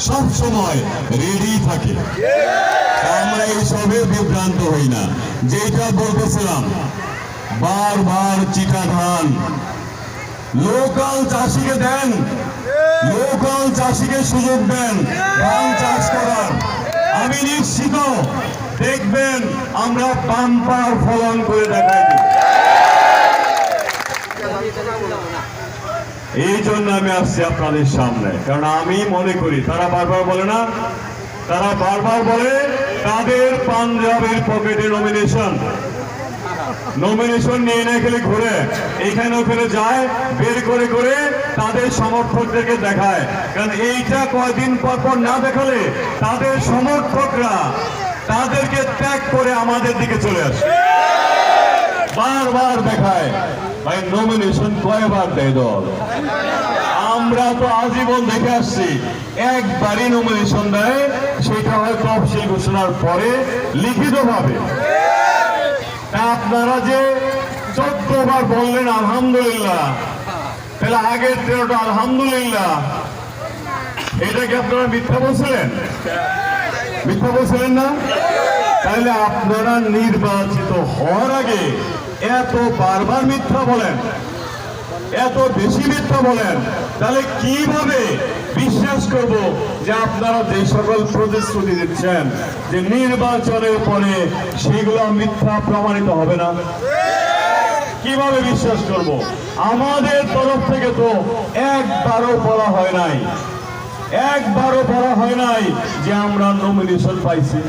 সময় রেডি থাকে। আমরা এইসবে বিভ্রান্ত হই না। যেটা বলতেছিলাম, বারবার চিটা ধান লোকাল চাষিকে দেন। লোকাল চাষিকে সুযোগ দেন। ধান চাষ করার। আমি নিশ্চিত, দেখবেন আমরা পাম্পার ফলন করে দেখাই এই জন্য আমি আসছি আপনাদের সামনে। কারণ আমি মনে করি, তারা বারবার বলে না, তারা বারবার বলে তাদের পাঞ্জাবের পকেটে নমিনেশন নমিনেশন নিয়ে না গেলে ঘুরে, এখানে ওখানে যায়, বের করে করে তাদের সমর্থকদেরকে দেখায়। কারণ এইটা কয়দিন পর পর না দেখালে তাদের সমর্থকরা তাদেরকে ত্যাগ করে আমাদের দিকে চলে আসে। বারবার দেখায়। ভাই নমিনেশন কয়বার দেয় দল? আমরা তো আজীবন দেখে আসছি, একবারই নমিনেশন দেয়, সেটা হয় তফসিল ঘোষণার পরে লিখিতভাবে। আপনারা যে চোদ্দবার বললেন আলহামদুলিল্লাহ, তাহলে আগের তেরোটা আলহামদুলিল্লাহ, এটা কি আপনারা মিথ্যা বলছিলেন? মিথ্যা বলছিলেন না? তাহলে আপনারা নির্বাচিত হওয়ার আগে এত বারবার মিথ্যা বলেন, এত বেশি মিথ্যা বলেন, তাহলে কীভাবে বিশ্বাস করব যে আপনারা যে সকল প্রতিশ্রুতি দিচ্ছেন যে নির্বাচনের পরে সেগুলো মিথ্যা প্রমাণিত হবে না? কীভাবে বিশ্বাস করব? আমাদের তরফ থেকে তো একবারও বলা হয় নাই, একবারও বলা হয় নাই যে আমরা নমিনেশন পাইছি।